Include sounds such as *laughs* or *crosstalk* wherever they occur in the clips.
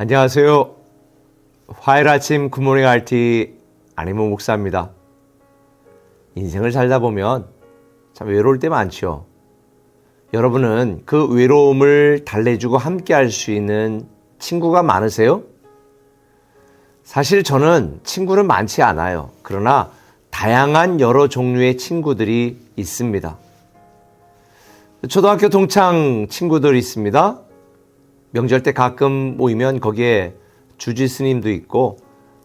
안녕하세요. 화요일 아침 굿모닝 RT 안희모 목사입니다. 인생을 살다 보면 참 외로울 때 많죠. 여러분은 그 외로움을 달래주고 함께 할 수 있는 친구가 많으세요? 사실 저는 친구는 많지 않아요. 그러나 다양한 여러 종류의 친구들이 있습니다. 초등학교 동창 친구들 있습니다. 명절 때 가끔 모이면 거기에 주지 스님도 있고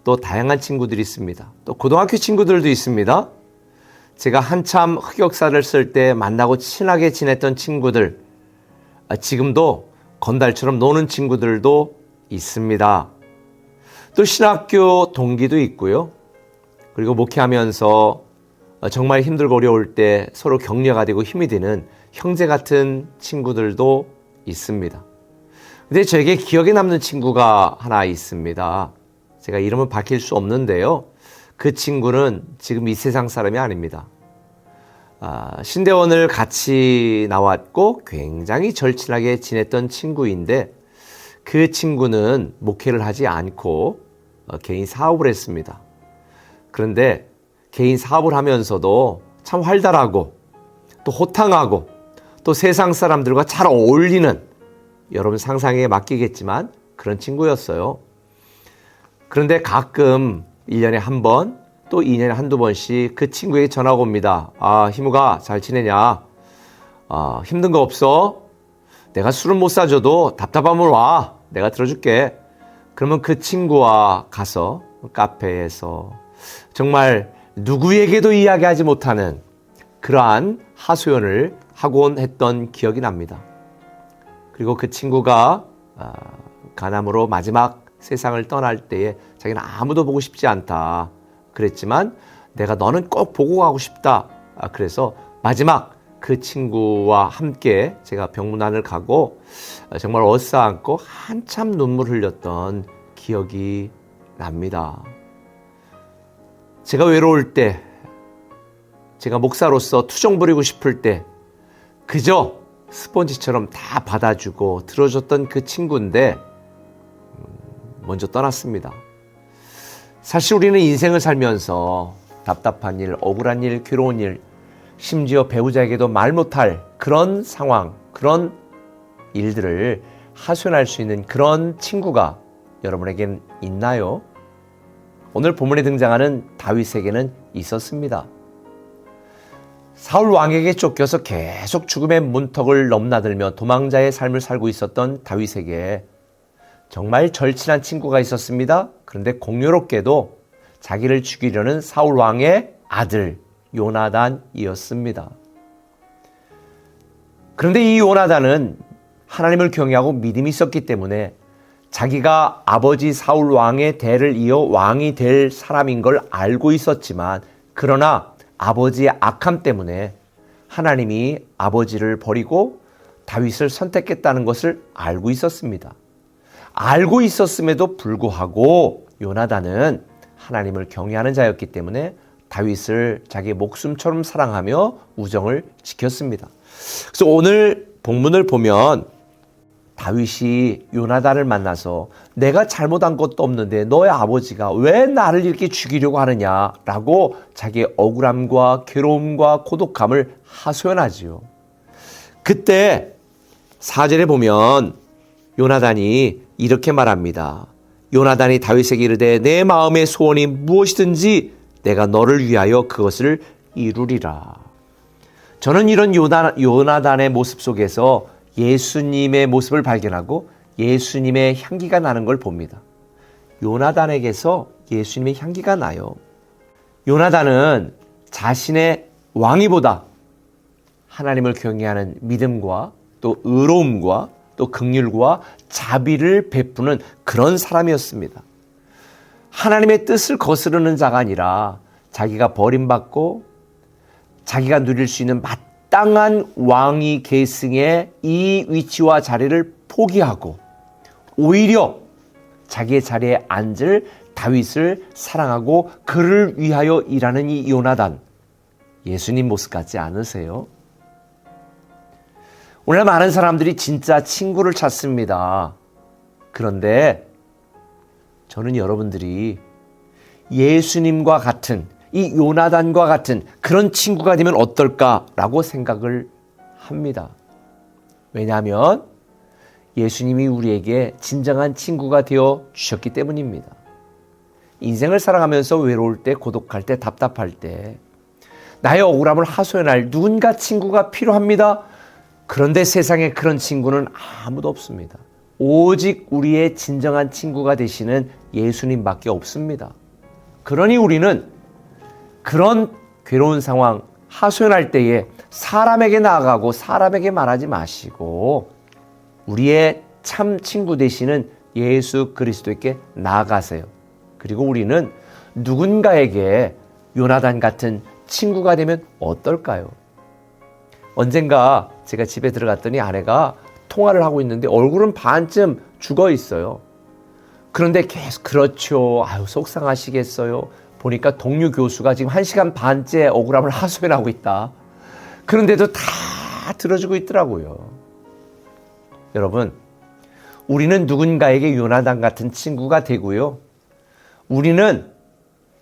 또 다양한 친구들이 있습니다. 또 고등학교 친구들도 있습니다. 제가 한참 흑역사를 쓸 때 만나고 친하게 지냈던 친구들, 아, 지금도 건달처럼 노는 친구들도 있습니다. 또 신학교 동기도 있고요. 그리고 목회하면서 정말 힘들고 어려울 때 서로 격려가 되고 힘이 되는 형제 같은 친구들도 있습니다. 근데 저에게 기억에 남는 친구가 하나 있습니다. 제가 이름은 밝힐 수 없는데요. 그 친구는 지금 이 세상 사람이 아닙니다. 아, 신대원을 같이 나왔고 굉장히 절친하게 지냈던 친구인데 그 친구는 목회를 하지 않고 어, 개인 사업을 했습니다. 그런데 개인 사업을 하면서도 참 활달하고 또 호탕하고 또 세상 사람들과 잘 어울리는 여러분 상상에 맡기겠지만 그런 친구였어요. 그런데 가끔 1년에 한 번, 또 2년에 한두 번씩 그 친구에게 전화가 옵니다. 아, 희무가 잘 지내냐? 아, 힘든 거 없어? 내가 술은 못 사줘도 답답하면 와. 내가 들어줄게. 그러면 그 친구와 가서 카페에서 정말 누구에게도 이야기하지 못하는 그러한 하소연을 하곤 했던 기억이 납니다. 그리고 그 친구가 아, 가남으로 마지막 세상을 떠날 때에 자기는 아무도 보고 싶지 않다. 그랬지만 내가 너는 꼭 보고 가고 싶다. 아, 그래서 마지막 그 친구와 함께 제가 병문안을 가고 아, 정말 어싸안고 한참 눈물 흘렸던 기억이 납니다. 제가 외로울 때, 제가 목사로서 투정 부리고 싶을 때, 그저 스펀지처럼 다 받아주고 들어줬던 그 친구인데 음, 먼저 떠났습니다. 사실 우리는 인생을 살면서 답답한 일, 억울한 일, 괴로운 일, 심지어 배우자에게도 말 못할 그런 상황, 그런 일들을 하소연할 수 있는 그런 친구가 여러분에겐 있나요? 오늘 본문에 등장하는 다윗에게는 있었습니다. 사울 왕에게 쫓겨서 계속 죽음의 문턱을 넘나들며 도망자의 삶을 살고 있었던 다윗에게 정말 절친한 친구가 있었습니다. 그런데 공교롭게도 자기를 죽이려는 사울 왕의 아들 요나단이었습니다. 그런데 이 요나단은 하나님을 경외하고 믿음이 있었기 때문에 자기가 아버지 사울 왕의 대를 이어 왕이 될 사람인 걸 알고 있었지만 그러나 아버지의 악함 때문에 하나님이 아버지를 버리고 다윗을 선택했다는 것을 알고 있었습니다. 알고 있었음에도 불구하고 요나단은 하나님을 경외하는 자였기 때문에 다윗을 자기 목숨처럼 사랑하며 우정을 지켰습니다. 그래서 오늘 본문을 보면 다윗이 요나단을 만나서 내가 잘못한 것도 없는데 너의 아버지가 왜 나를 이렇게 죽이려고 하느냐라고 자기의 억울함과 괴로움과 고독함을 하소연하지요. 그때 사절에 보면 요나단이 이렇게 말합니다. 요나단이 다윗에게 이르되 내 마음의 소원이 무엇이든지 내가 너를 위하여 그것을 이루리라. 저는 이런 요나, 요나단의 모습 속에서 예수님의 모습을 발견하고 예수님의 향기가 나는 걸 봅니다. 요나단에게서 예수님의 향기가 나요. 요나단은 자신의 왕위보다 하나님을 경외하는 믿음과 또 의로움과 또 극률과 자비를 베푸는 그런 사람이었습니다. 하나님의 뜻을 거스르는 자가 아니라 자기가 버림받고 자기가 누릴 수 있는 마땅한 왕위 계승의 이 위치와 자리를 포기하고 오히려 자기의 자리에 앉을 다윗을 사랑하고 그를 위하여 일하는 이 요나단 예수님 모습 같지 않으세요? 오늘 많은 사람들이 진짜 친구를 찾습니다. 그런데 저는 여러분들이 예수님과 같은 이 요나단과 같은 그런 친구가 되면 어떨까라고 생각을 합니다. 왜냐하면 예수님이 우리에게 진정한 친구가 되어 주셨기 때문입니다. 인생을 살아가면서 외로울 때, 고독할 때, 답답할 때, 나의 억울함을 하소연할 누군가 친구가 필요합니다. 그런데 세상에 그런 친구는 아무도 없습니다. 오직 우리의 진정한 친구가 되시는 예수님밖에 없습니다. 그러니 우리는 그런 괴로운 상황, 하소연할 때에 사람에게 나아가고 사람에게 말하지 마시고 우리의 참 친구 되시는 예수 그리스도에게 나아가세요. 그리고 우리는 누군가에게 요나단 같은 친구가 되면 어떨까요? 언젠가 제가 집에 들어갔더니 아내가 통화를 하고 있는데 얼굴은 반쯤 죽어 있어요. 그런데 계속 그렇죠. 아유 속상하시겠어요. 보니까 동료 교수가 지금 한 시간 반째 억울함을 *laughs* 하소연하고 있다. 그런데도 다 들어주고 있더라고요. 여러분, 우리는 누군가에게 요나단 같은 친구가 되고요. 우리는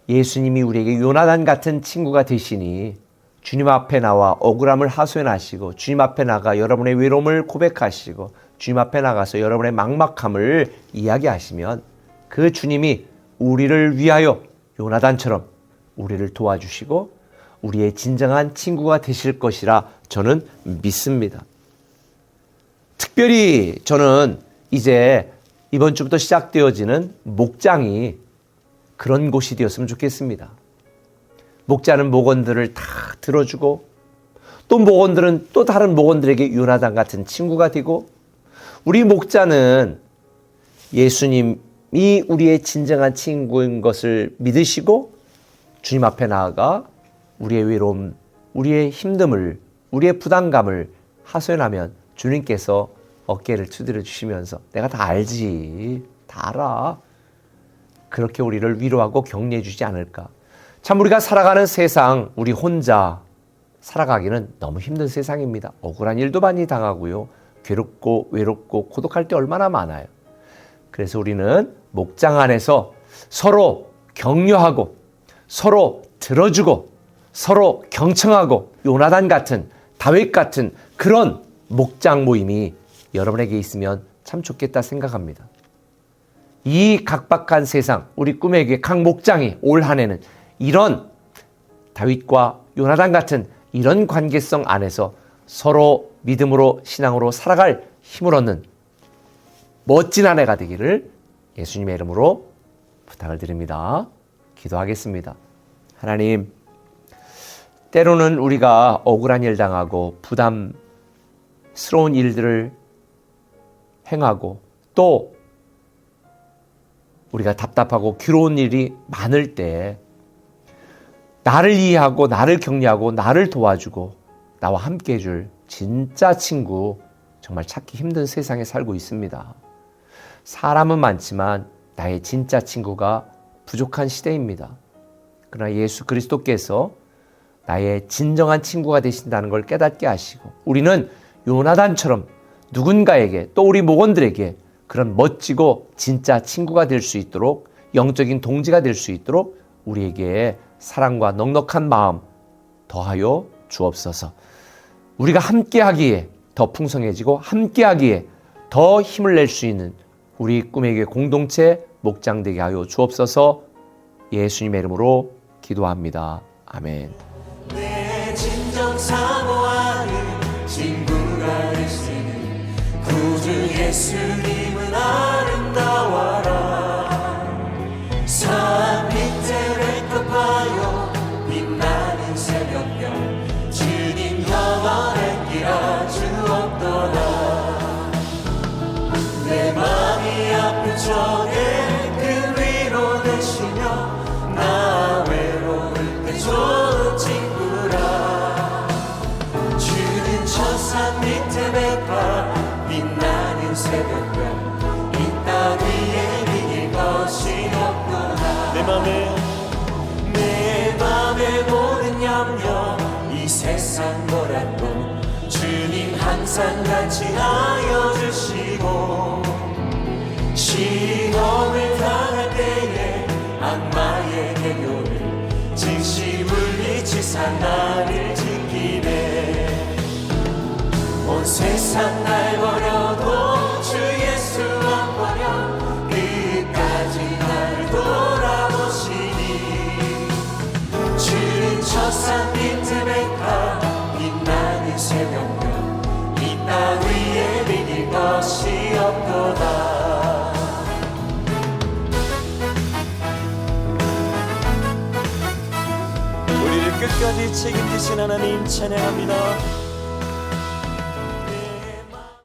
예수님이 우리에게 요나단 같은 친구가 되시니 주님 앞에 나와 억울함을 하소연하시고 주님 앞에 나가 여러분의 외로움을 고백하시고 주님 앞에 나가서 여러분의 막막함을 이야기하시면 그 주님이 우리를 위하여 요나단처럼 우리를 도와주시고 우리의 진정한 친구가 되실 것이라 저는 믿습니다. 특별히 저는 이제 이번 주부터 시작되어지는 목장이 그런 곳이 되었으면 좋겠습니다. 목자는 목원들을 다 들어주고 또 목원들은 또 다른 목원들에게 요나단 같은 친구가 되고 우리 목자는 예수님 이 우리의 진정한 친구인 것을 믿으시고 주님 앞에 나아가 우리의 외로움, 우리의 힘듦을, 우리의 부담감을 하소연하면 주님께서 어깨를 두드려 주시면서 내가 다 알지, 다 알아. 그렇게 우리를 위로하고 격려해 주지 않을까. 참 우리가 살아가는 세상, 우리 혼자 살아가기는 너무 힘든 세상입니다. 억울한 일도 많이 당하고요. 괴롭고 외롭고 고독할 때 얼마나 많아요. 그래서 우리는 목장 안에서 서로 격려하고 서로 들어주고 서로 경청하고 요나단 같은 다윗 같은 그런 목장 모임이 여러분에게 있으면 참 좋겠다 생각합니다. 이 각박한 세상, 우리 꿈에게 각 목장이 올 한 해는 이런 다윗과 요나단 같은 이런 관계성 안에서 서로 믿음으로 신앙으로 살아갈 힘을 얻는 멋진 한 해가 되기를 예수님의 이름으로 부탁을 드립니다. 기도하겠습니다. 하나님, 때로는 우리가 억울한 일 당하고 부담스러운 일들을 행하고 또 우리가 답답하고 괴로운 일이 많을 때 나를 이해하고 나를 격려하고 나를 도와주고 나와 함께 해줄 진짜 친구 정말 찾기 힘든 세상에 살고 있습니다. 사람은 많지만 나의 진짜 친구가 부족한 시대입니다. 그러나 예수 그리스도께서 나의 진정한 친구가 되신다는 걸 깨닫게 하시고 우리는 요나단처럼 누군가에게 또 우리 목원들에게 그런 멋지고 진짜 친구가 될 수 있도록 영적인 동지가 될 수 있도록 우리에게 사랑과 넉넉한 마음 더하여 주옵소서. 우리가 함께 하기에 더 풍성해지고 함께 하기에 더 힘을 낼 수 있는 우리 꿈에게 공동체 목장 되게 하여 주옵소서. 예수님의 이름으로 기도합니다. 아멘. 예수님은 아름다워 세대가 이 땅에 이길 것이 없구나. 내 맘에. 내 맘에 모든 염려 이 세상 뭐라도 주님 항상 같이 하여 주시고 시험을 당할 때에 악마의 개교를 즉시 물리치사 나를 지키네. 온 세상 날 버려 끝까지 책임지신 하나님 찬양합니다.